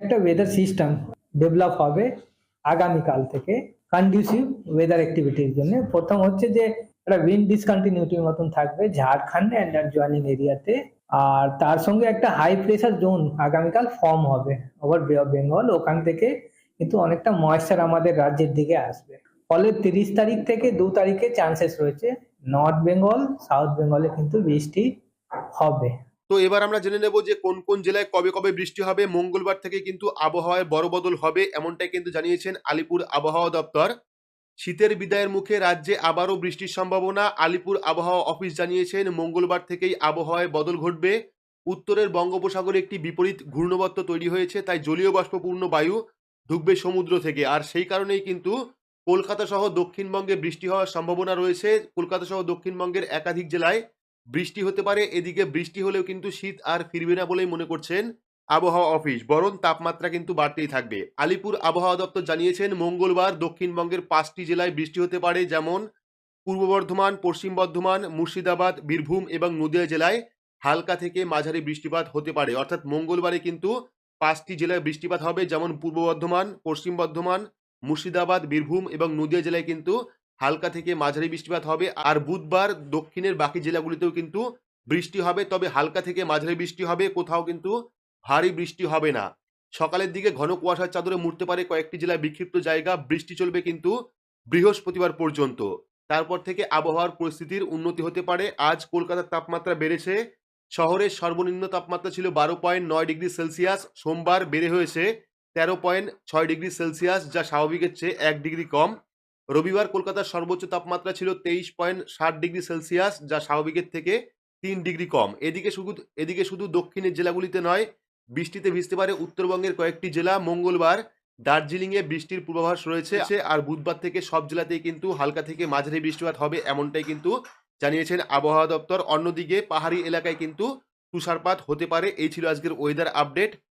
একটা weather system develop হবে আগামীকাল থেকে কন্ডিউসিভ ওয়েদার অ্যাক্টিভিটির জন্য। প্রথম হচ্ছে যে, একটা উইন্ড ডিসকন্টিনিউটির মতন থাকবে ঝাড়খণ্ড অ্যান্ড জয়েনিং এরিয়াতে আর তার সঙ্গে একটা হাই প্রেসার জোন আগামীকাল ফর্ম হবে ওভার বে অফ বেঙ্গল ওখান থেকে কিন্তু অনেকটা ময়েশ্চার আমাদের রাজ্যের দিকে আসবে। ফলে তিরিশ তারিখ থেকে দু তারিখে চান্সেস রয়েছে নর্থ বেঙ্গল সাউথ বেঙ্গলে কিন্তু বৃষ্টি হবে। তো এবার আমরা জেনে নেব যে কোন কোন জেলায় কবে কবে বৃষ্টি হবে। মঙ্গলবার থেকে কিন্তু আবহাওয়ায় বড় বদল হবে এমনটাই কিন্তু জানিয়েছেন আলিপুর আবহাওয়া দপ্তর। শীতের বিদায়ের মুখে রাজ্যে আবারও বৃষ্টির সম্ভাবনা। আলিপুর আবহাওয়া অফিস জানিয়েছেন, মঙ্গলবার থেকেই আবহাওয়ায় বদল ঘটবে। উত্তরের বঙ্গোপসাগরে একটি বিপরীত ঘূর্ণবত্ত তৈরি হয়েছে, তাই জলীয় বাষ্পপূর্ণ বায়ু ঢুকবে সমুদ্র থেকে। আর সেই কারণেই কিন্তু কলকাতা সহ দক্ষিণবঙ্গে বৃষ্টি হওয়ার সম্ভাবনা রয়েছে। কলকাতা সহ দক্ষিণবঙ্গের একাধিক জেলায় বৃষ্টি হতে পারে, এদিকে বৃষ্টি হলেও কিন্তু শীত আর ফিরবে না বলেই মনে করছেন আবহাওয়া অফিস। বরং তাপমাত্রা কিন্তু বাড়তেই থাকবে। আলিপুর আবহাওয়া দপ্তর জানিয়েছেন, মঙ্গলবার দক্ষিণবঙ্গের পাঁচটি জেলায় বৃষ্টি হতে পারে, যেমন পূর্ব বর্ধমান, পশ্চিম বর্ধমান, মুর্শিদাবাদ, বীরভূম এবং নদিয়া জেলায় হালকা থেকে মাঝারি বৃষ্টিপাত হতে পারে। অর্থাৎ মঙ্গলবারে কিন্তু পাঁচটি জেলায় বৃষ্টিপাত হবে, যেমন পূর্ব বর্ধমান, পশ্চিম বর্ধমান, মুর্শিদাবাদ, বীরভূম এবং নদিয়া জেলায় কিন্তু হালকা থেকে মাঝারি বৃষ্টিপাত হবে, আর বুধবার দক্ষিণের বাকি জেলাগুলিতেও কিন্তু বৃষ্টি হবে, তবে হালকা থেকে মাঝারি বৃষ্টি হবে, কোথাও কিন্তু ভারী বৃষ্টি হবে না। সকালের দিকে ঘন কুয়াশার চাদরে মুড়তে পারে কয়েকটি জেলায় বিক্ষিপ্ত জায়গা, বৃষ্টি চলবে কিন্তু বৃহস্পতিবার পর্যন্ত। তারপর থেকে আবহাওয়ার পরিস্থিতির উন্নতি হতে পারে। আজ কলকাতার তাপমাত্রা বেড়েছে, শহরের সর্বনিম্ন তাপমাত্রা ছিল বারো পয়েন্ট নয় ডিগ্রি সেলসিয়াস, সোমবার বেড়ে হয়েছে তেরো পয়েন্ট ছয় ডিগ্রি সেলসিয়াস, যা স্বাভাবিকের চেয়ে এক ডিগ্রি কম। রবিবার কলকাতার সর্বোচ্চ তাপমাত্রা ছিল তেইশ পয়েন্ট ষাট ডিগ্রি সেলসিয়াস যা স্বাভাবিকের থেকে তিন ডিগ্রি কম। এদিকে শুধু এদিকে শুধু দক্ষিণের জেলাগুলিতে নয় বৃষ্টিতে ভিজতে পারে উত্তরবঙ্গের কয়েকটি জেলা। মঙ্গলবার দার্জিলিংয়ে বৃষ্টির পূর্বাভাস রয়েছে আর বুধবার থেকে সব জেলাতেই কিন্তু হালকা থেকে মাঝারি বৃষ্টিপাত হবে এমনটাই কিন্তু জানিয়েছেন আবহাওয়া দপ্তর। অন্যদিকে পাহাড়ি এলাকায় কিন্তু তুষারপাত হতে পারে। এই ছিল আজকের ওয়েদার আপডেট